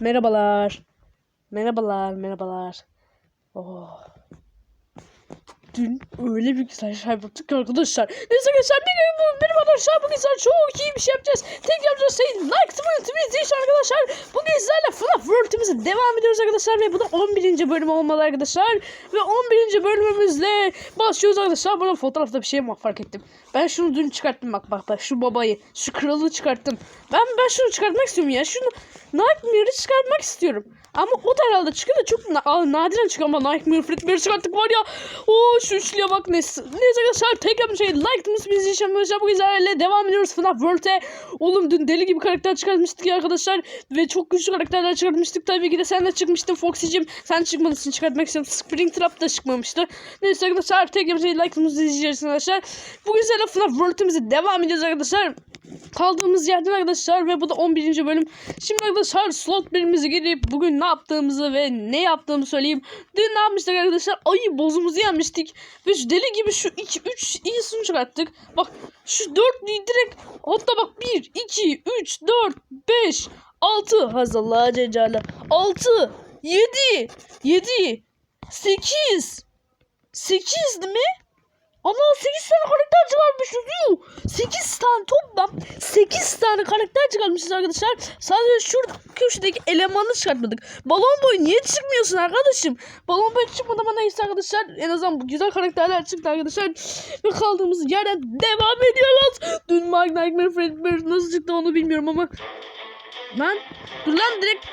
Merhabalar. Merhabalar, merhabalar. Oh. Dün öyle bir güzel şey yaptık ki arkadaşlar. Neyse arkadaşlar bir gün bu benim arkadaşlar bugün sizlerle çok iyi bir şey yapacağız. Tek yapacağız şey like tıklayın için arkadaşlar. Bugün sizlerle FNAF World'imize devam ediyoruz arkadaşlar. Ve bu da 11. bölüm olmalı arkadaşlar. Ve 11. bölümümüzle başlıyoruz arkadaşlar. Burada fotoğrafta bir şey mi fark ettim. Ben şunu dün çıkarttım bak bak bak şu babayı. Şu kralı çıkarttım. Ben ben şunu çıkartmak istiyorum ya. Şunu Nightmare'ı çıkartmak istiyorum. Ama o herhalde çıkıyor da çok na Aa, nadiren çıkıyor ama Nightmare Fredbear'ı çıkarttık var ya. Oo şu üçlüye bak ne. Neyse arkadaşlar tek yapmış şey like mısın bizi yaşamıyoruz. Bu güzelle devam ediyoruz FNAF World'e. Oğlum dün deli gibi karakter çıkartmıştık ya arkadaşlar. Ve çok güçlü karakterler çıkartmıştık. Tabii ki de sen de çıkmıştın Foxy'cim. Sen çıkmadısın çıkartmak istiyorum. Springtrap da çıkmamıştı. Neyse arkadaşlar tek yapmış şey like mısın izleyeceğiz arkadaşlar. Bu güzelle FNAF World'imize devam ediyoruz arkadaşlar kaldığımız yerden arkadaşlar ve bu da 11. bölüm. Şimdi arkadaşlar slot birimize girip bugün ne yaptığımızı ve ne yaptığımı söyleyeyim. Dün ne yapmıştık arkadaşlar? Ayı bozumuzu yenmiştik. Ve şu deli gibi şu 2 3 iyisini çıkarttık. Bak şu 4 direkt hatta bak 1 2 3 4 5 6 hazırla cecalı 6 7 7 8 8 değil mi? Ama 8 tane karakter çıkarmışız yuh. 8 tane toplam 8 tane karakter çıkarmışız arkadaşlar. Sadece şu köşedeki elemanı çıkartmadık. Balon boy niye çıkmıyorsun arkadaşım? Balon boy çıkmadı ama neyse arkadaşlar. En azından güzel karakterler çıktı arkadaşlar. Ve kaldığımız yerden devam ediyoruz. Dün Mark Nightmare Fredbear nasıl çıktı onu bilmiyorum ama. Lan dur lan direkt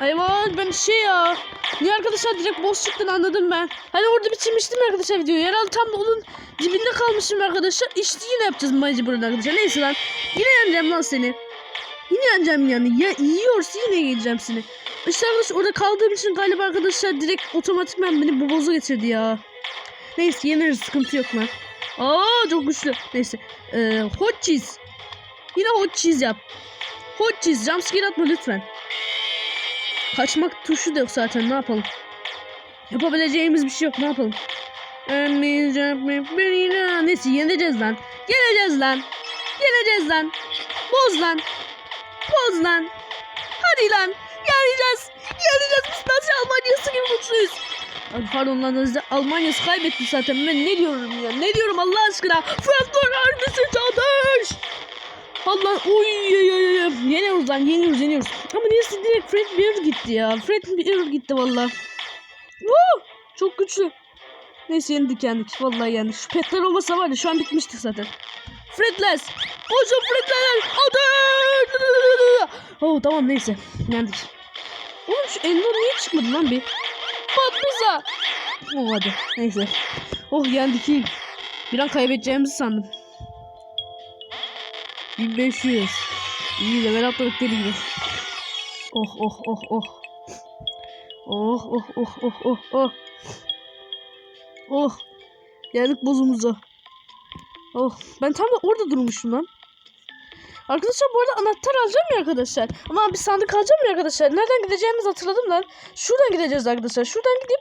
Eyvah ben şey ya. Niye arkadaşlar direkt boss çıktığını anladım ben. Hani orada bitirmiştim arkadaşlar videoyu. Herhalde tam onun dibinde kalmışım arkadaşlar. İşte yine yapacağız mecburen arkadaşlar. Neyse lan. Yine yeneceğim lan seni. Yine yeneceğim yani. Ya yiyorsa yine yeneceğim seni. İşte arkadaşlar orada kaldığım için galiba arkadaşlar direkt otomatikman beni bu bozu getirdi ya. Neyse yeneriz sıkıntı yok lan. Aa çok güçlü. Neyse. Ee, hot cheese. Yine hot cheese yap. Hot cheese. Jumpscare atma lütfen. Kaçmak tuşu da yok zaten ne yapalım. Yapabileceğimiz bir şey yok ne yapalım. Neyse yeneceğiz lan. Yeneceğiz lan. Yeneceğiz lan. Boz lan. Boz lan. Hadi lan. Yeneceğiz. Yeneceğiz. Biz Nazi Almanya'sı gibi. Ay pardon lan Almanya'sı kaybetti zaten. Ben ne diyorum ya? Ne diyorum Allah aşkına? Frankfurt Armisi çatış. Allah oy. Yeniyoruz lan yeniyoruz yeniyoruz. Ama neyse direkt Fred Bear gitti ya. Fred Bear gitti valla. Woo! Çok güçlü. Neyse yendik yendik. Vallahi yendik. Şu petler olmasa var ya şu an bitmiştik zaten. Fredless. Koşun Fredler. Hadi. Oh tamam neyse. Yendik. Oğlum şu Endor niye çıkmadı lan bir? Patlıza. Oh hadi. Neyse. Oh yendik iyi. Bir an kaybedeceğimizi sandım. 1500. İyi level atladık deli gibi. Oh oh oh oh. Oh oh oh oh oh oh. Oh. Geldik bozumuza. Oh. Ben tam da orada durmuşum lan. Arkadaşlar bu arada anahtar alacağım ya arkadaşlar. Ama bir sandık alacağım ya arkadaşlar. Nereden gideceğimizi hatırladım lan. Şuradan gideceğiz arkadaşlar. Şuradan gidip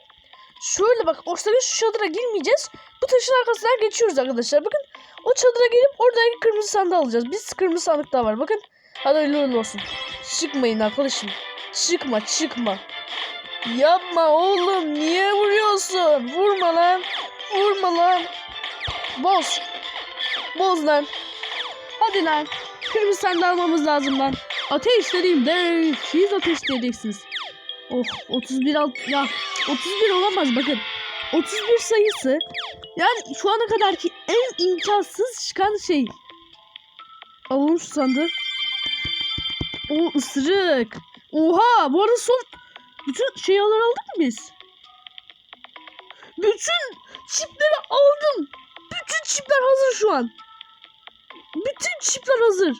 şöyle bak ortada şu çadıra girmeyeceğiz. Bu taşın arkasından geçiyoruz arkadaşlar. Bakın o çadıra gelip oradaki kırmızı sandığı alacağız. Biz kırmızı sandık daha var. Bakın. Hadi hayırlı olsun. Çıkmayın arkadaşım. Çıkma çıkma. Yapma oğlum. Niye vuruyorsun? Vurma lan. Vurma lan. Boz. Boz lan. Hadi lan. Kırmızı sandığı almamız lazım lan. Ateşledim de. Siz ateşleyeceksiniz. Oh 31 alt ya 31 olamaz bakın. 31 sayısı yani şu ana kadarki en imkansız çıkan şey. Alalım şu sandığı. O ısırık. Oha bu arada son bütün şeyleri aldık mı biz? Bütün çipleri aldım. Bütün çipler hazır şu an. Bütün çipler hazır.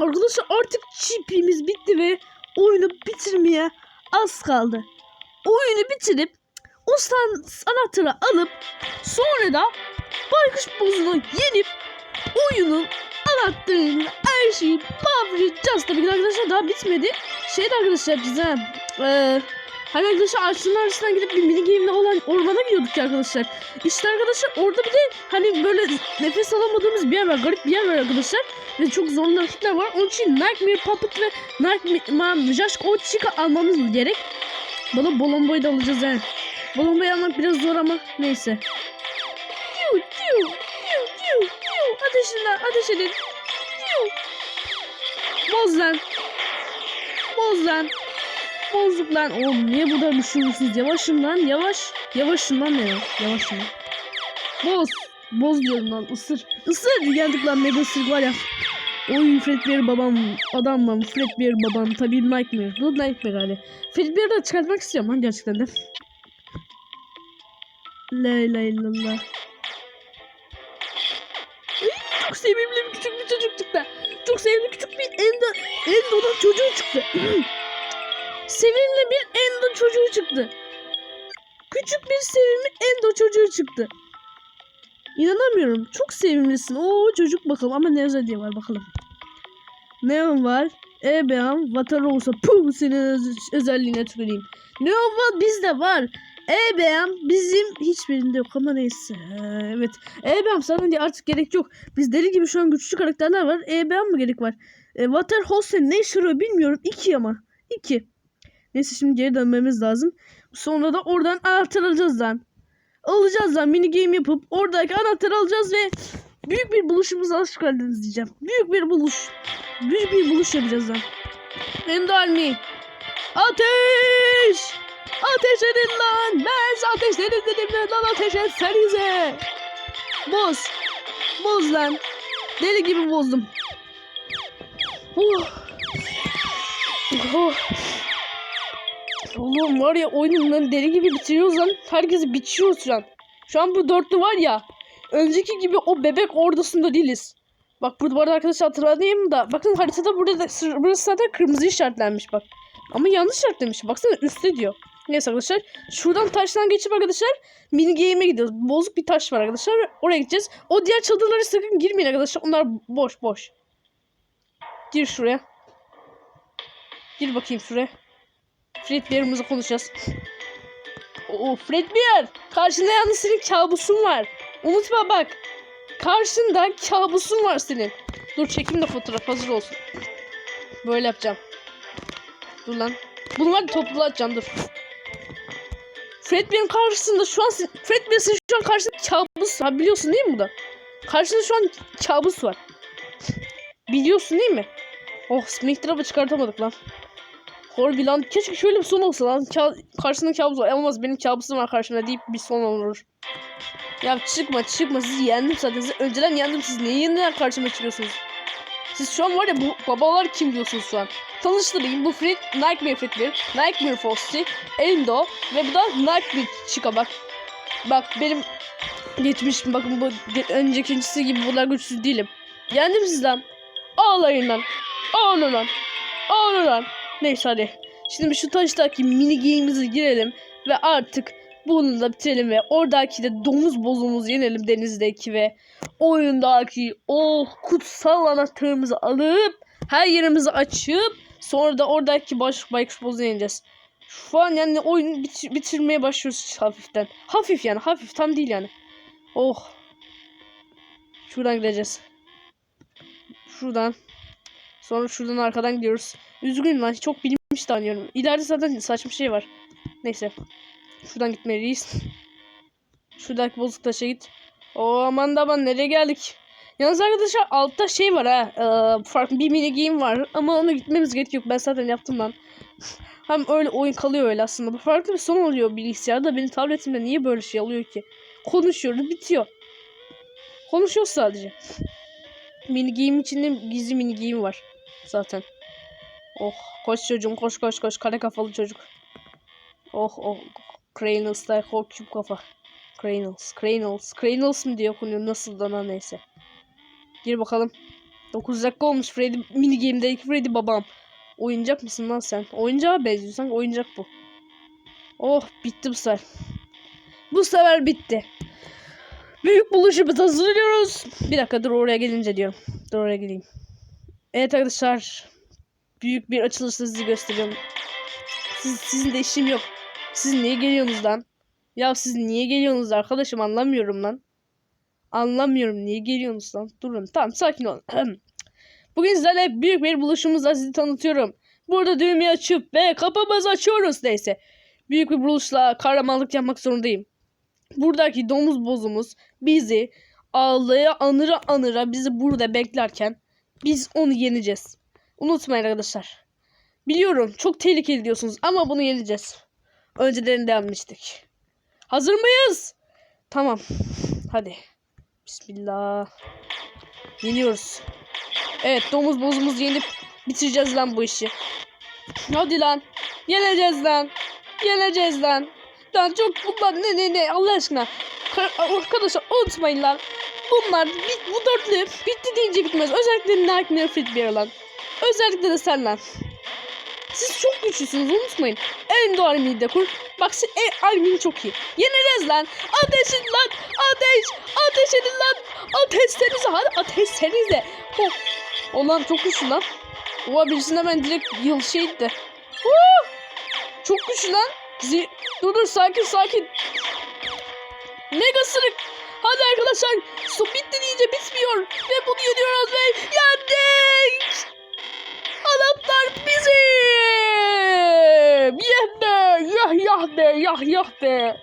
Arkadaşlar artık çipimiz bitti ve oyunu bitirmeye az kaldı. Oyunu bitirip o san anahtarı alıp sonra da baykuş bozunu yenip oyunun anahtarını her şeyi bağlayacağız. Tabii ki arkadaşlar daha bitmedi. Şey de arkadaşlar ha. Ee, Hani arkadaşlar ağaçların arasından gidip bir mini game'le olan ormana gidiyorduk ya arkadaşlar. İşte arkadaşlar orada bir de hani böyle nefes alamadığımız bir yer var. Garip bir yer var arkadaşlar. Ve çok zorlu rakipler var. Onun için Nightmare Puppet ve Nightmare Jasko Chica almamız gerek. Bana Bolombo'yu da alacağız yani. Bolombo'yu almak biraz zor ama neyse. Piu. Boz lan. Boz lan. Bozduk lan. Oğlum niye bu kadar düşünüyorsunuz? Yavaşın lan yavaş. Yavaşın lan ya? Yavaşın. Boz. Boz diyorum lan ısır. Isır. Geldik lan mega ısırık var ya. Oy Fredbear babam adam lan Fredbear babam tabii Nightmare. Bu Nightmare hali. Fredbear'ı da çıkartmak istiyorum lan gerçekten de. La la la la. Çok sevimli bir küçük bir çocuk çıktı. Çok sevimli küçük bir endo, endo'dan çocuğu çıktı. sevimli bir endo çocuğu çıktı. Küçük bir sevimli endo çocuğu çıktı. İnanamıyorum. Çok sevimlisin. Oo çocuk bakalım ama ne özelliği var bakalım. Neon var. Ebeam, Vatarosa. Puh senin öz- özelliğine tüküreyim. Neon var bizde var. Ebeam bizim hiçbirinde yok ama neyse. Ee, Evet. Ebeam sana diye artık gerek yok. Biz deli gibi şu an güçlü karakterler var. Ebeam mı gerek var? E, Waterhose ne işe bilmiyorum. İki ama. İki. Neyse şimdi geri dönmemiz lazım. Sonra da oradan anahtar alacağız lan. Alacağız lan mini game yapıp oradaki anahtarı alacağız ve büyük bir buluşumuzu hoş geldiniz diyeceğim. Büyük bir buluş. Büyük bir buluş yapacağız lan. Endalmi. Ateş! Ateş edin lan! Ben ateş edin dedim lan ateş etsenize! Boz! Boz lan! Deli gibi bozdum. Oh. Oh. Oğlum var ya oyunun deli gibi bitiriyoruz lan. Herkesi biçiyoruz şu an. Şu an bu dörtlü var ya. Önceki gibi o bebek ordusunda değiliz. Bak burada bu arada arkadaşlar hatırlatayım da. Bakın haritada burada da, burası zaten kırmızı işaretlenmiş bak. Ama yanlış işaretlemiş. Baksana üstte diyor. Neyse arkadaşlar. Şuradan taştan geçip arkadaşlar mini game'e gidiyoruz. Bozuk bir taş var arkadaşlar. Oraya gideceğiz. O diğer çadırlara sakın girmeyin arkadaşlar. Onlar boş boş. Gir şuraya. Gir bakayım şuraya. Fredbear'ımızı konuşacağız. Oo Fredbear! Karşında yalnız senin kabusun var. Unutma bak. Karşında kabusun var senin. Dur çekim de fotoğraf hazır olsun. Böyle yapacağım. Dur lan. Bunları toplayacağım dur. Fredbear'ın karşısında şu an Fredbear senin şu an karşında kabus var. Biliyorsun değil mi bu da? Karşında şu an kabus var. Biliyorsun değil mi? Oh Smith'ı çıkartamadık lan. Harbi lan keşke şöyle bir son olsa lan. Ka karşında kabus var. Olmaz benim kabusum var karşımda deyip bir son olur. Ya çıkma çıkma sizi yendim zaten. Sizi önceden yendim siz niye yeniden karşıma çıkıyorsunuz? Siz şu an var ya bu babalar kim diyorsunuz şu an? Tanıştırayım bu Fred, Nightmare Fredbear, Nightmare Frosty, Endo ve bu da Nightmare Chica bak. Bak benim geçmişim bakın bu öncekincisi gibi bunlar güçsüz değilim. Yendim sizden. Ağlayın lan. Ağlayın lan. Ağlayın lan. Neyse hadi. Şimdi şu taştaki mini game'imize girelim ve artık bunu da bitirelim ve oradaki de domuz bozumuzu yenelim denizdeki ve oyundaki o kutsal anahtarımızı alıp her yerimizi açıp sonra da oradaki baş baykuş bozu yeneceğiz. Şu an yani oyunu bit- bitirmeye başlıyoruz hafiften. Hafif yani hafif tam değil yani. Oh. Şuradan gideceğiz. Şuradan. Sonra şuradan arkadan gidiyoruz. Üzgünüm lan çok bilmiş tanıyorum. İleride zaten saçma şey var. Neyse. Şuradan gitmeliyiz. Şuradaki bozuk taşa git. O aman da aman nereye geldik? Yalnız arkadaşlar altta şey var ha. Ee, farklı bir mini game var. Ama ona gitmemiz gerek yok. Ben zaten yaptım lan. Hem öyle oyun kalıyor öyle aslında. Bu farklı bir son oluyor bilgisayarda. Benim tabletimde niye böyle şey oluyor ki? Konuşuyoruz bitiyor. Konuşuyoruz sadece. Mini game içinde gizli mini game var. Zaten. Oh koş çocuğum koş koş koş. Kare kafalı çocuk. Oh oh. Der küp kafa. Cranels. Cranels. Cranels mi diye okunuyor. Nasıl da lan neyse. Gir bakalım. 9 dakika olmuş Freddy mini game'deki Freddy babam. Oyuncak mısın lan sen? Oyuncağa benziyor sanki oyuncak bu. Oh bitti bu sefer. Bu sefer bitti. Büyük buluşumuzu hazırlıyoruz. Bir dakika dur oraya gelince diyorum. Dur oraya geleyim. Evet arkadaşlar. Büyük bir açılışla sizi gösteriyorum. Siz, sizin de işim yok. Siz niye geliyorsunuz lan? Ya siz niye geliyorsunuz arkadaşım anlamıyorum lan. Anlamıyorum niye geliyorsunuz lan. Durun tamam sakin olun. Bugün sizlerle büyük bir buluşumuzla sizi tanıtıyorum. Burada düğmeyi açıp ve kapımızı açıyoruz neyse. Büyük bir buluşla kahramanlık yapmak zorundayım. Buradaki domuz bozumuz bizi ağlaya anıra anıra bizi burada beklerken biz onu yeneceğiz. Unutmayın arkadaşlar. Biliyorum çok tehlikeli diyorsunuz ama bunu yeneceğiz. Önceden de yenmiştik. Hazır mıyız? Tamam. Hadi. Bismillah. Yeniyoruz. Evet domuz bozumuz yenip bitireceğiz lan bu işi. Hadi lan. Yeneceğiz lan. Yeneceğiz lan. Lan çok bunlar ne ne ne Allah aşkına. Ka- Arkadaşlar unutmayın lan. Bunlar bit, bu dörtlü bitti deyince bitmez. Özellikle Nike nefret bir lan. Özellikle de sen lan. Siz çok güçlüsünüz unutmayın. En doğru mide kur. Bak sen e, Almin çok iyi. Yeneceğiz lan. Ateşin lan. Ateş. Ateş edin lan. Ateşsenize hadi ateşsenize. Oh. Olan çok güçlü lan. Oha birisine hemen direkt yıl şey etti. Huu! Çok güçlü lan. Zi dur dur sakin sakin. Mega sırık. Hadi arkadaşlar. Su bitti deyince bitmiyor. Ve bunu yeniyoruz ve yendik. Anahtar bizim. Yeh be. Yah yah be. Yah yah be.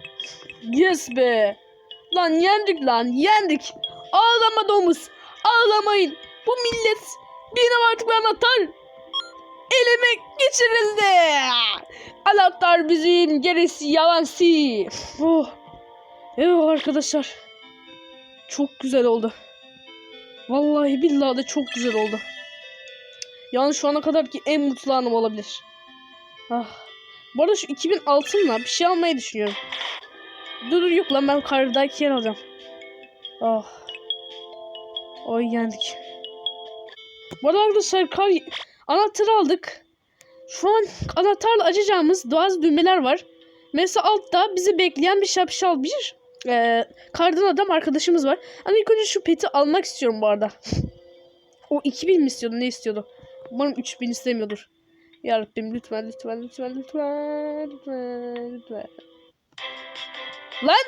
Yes be. Lan yendik lan. Yendik. Ağlama domuz. Ağlamayın. Bu millet benim artık bir anahtar. Elime geçirildi. Anahtar bizim. Gerisi yalansı. Oh. Evet arkadaşlar. Çok güzel oldu. Vallahi billahi de çok güzel oldu. Yani şu ana kadar ki en mutlu anım olabilir. Ah. Bu arada şu 2000 altınla bir şey almayı düşünüyorum. Dur dur yok lan ben kardaki yer alacağım. Ah. Oy yendik. Bu arada arkadaşlar kar anahtarı aldık. Şu an anahtarla açacağımız doğal düğmeler var. Mesela altta bizi bekleyen bir şapşal bir e, kardan adam arkadaşımız var. Ama ilk önce şu peti almak istiyorum bu arada. o 2000 mi istiyordu ne istiyordu? Umarım 3000 istemiyordur. Ya Rabbim lütfen lütfen lütfen lütfen lütfen lütfen. Lan!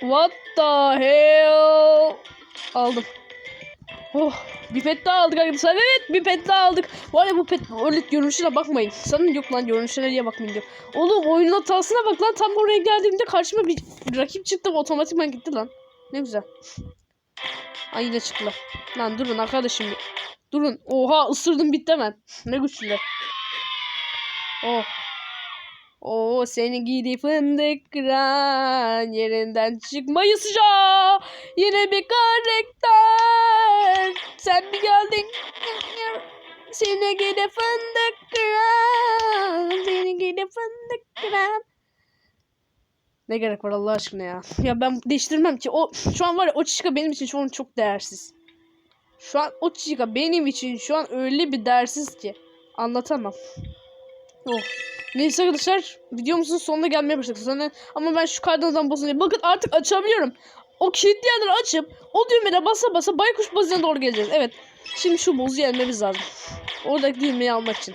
What the hell? Aldım. Oh, bir pet daha aldık arkadaşlar. Evet bir pet daha aldık. Bu arada bu pet öyle görünüşüne bakmayın. Sanın yok lan görünüşüne niye bakmayın diyor. Oğlum oyunun hatasına bak lan. Tam oraya geldiğimde karşıma bir rakip çıktı. Otomatikman gitti lan. Ne güzel. Ay yine çıktılar. Lan durun arkadaşım. Durun. Oha ısırdım bitti hemen. Ne güçlüler. Oh. Oo seni gidi fındık kıran yerinden çıkmayı sıcağı yine bir karakter sen mi geldin seni gidi fındık kıran seni gidi fındık kıran ne gerek var Allah aşkına ya ya ben değiştirmem ki o şu an var ya o çişka benim için şu an çok değersiz şu an o çişka benim için şu an öyle bir değersiz ki anlatamam oh Neyse arkadaşlar videomuzun sonuna gelmeye başladık sonra ama ben şu kardan bozunca bakın artık açabiliyorum. O kilitli yerleri açıp o düğmeye basa basa baykuş bazına doğru geleceğiz. Evet. Şimdi şu bozu yenmemiz lazım. Oradaki düğmeyi almak için.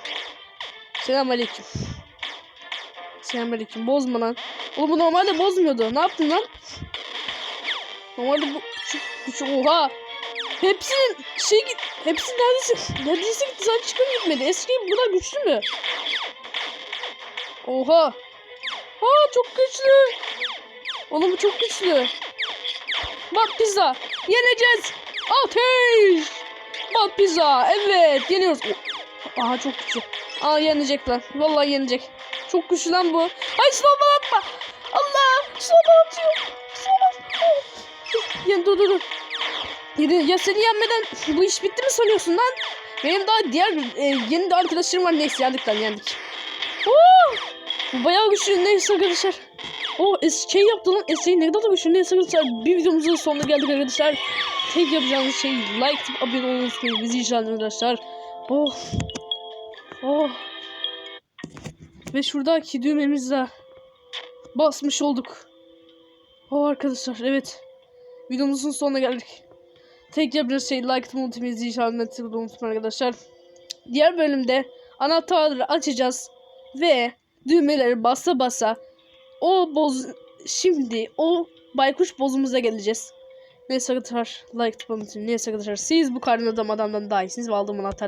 Selamünaleyküm. Selamünaleyküm. Bozma lan. Oğlum bu normalde bozmuyordu. Ne yaptın lan? Normalde bu şu, şu oha. Hepsinin şey git. Hepsi neredeyse neredeyse gitti. Zaten çıkım gitmedi. Eski bu kadar güçlü mü? Oha. Aa çok güçlü. Oğlum bu çok güçlü. Bak pizza. Yeneceğiz. Ateş. Bak pizza. Evet yeniyoruz. Aha çok güçlü. Aa yenecek lan. Vallahi yenecek. Çok güçlü lan bu. Ay snowball atma. Allah. Snowball atıyor. Snowball. Yen, dur dur dur. Ya seni yenmeden bu iş bitti mi sanıyorsun lan? Benim daha diğer e, yeni de arkadaşlarım var. Neyse yendik lan yendik. Oo! Bayağı güçlü. Neyse arkadaşlar. O şey yaptı lan. Esseyi ne kadar da güçlü. Neyse arkadaşlar. Bir videomuzun sonuna geldik arkadaşlar. Tek yapacağınız şey like atıp abone olmayı unutmayın. Bizi izleyin arkadaşlar. Oh. Oh. Ve şuradaki düğmemizle basmış olduk. Oh arkadaşlar evet. Videomuzun sonuna geldik. Tek yapacağınız şey like atıp unutmayın. İzleyin unutmayın arkadaşlar. Diğer bölümde anahtarları açacağız ve düğmeleri basa basa o boz şimdi o baykuş bozumuza geleceğiz. Neyse arkadaşlar like tıklamayı unutmayın. Neyse arkadaşlar siz bu karnın adam adamdan daha iyisiniz ve aldığım anahtardan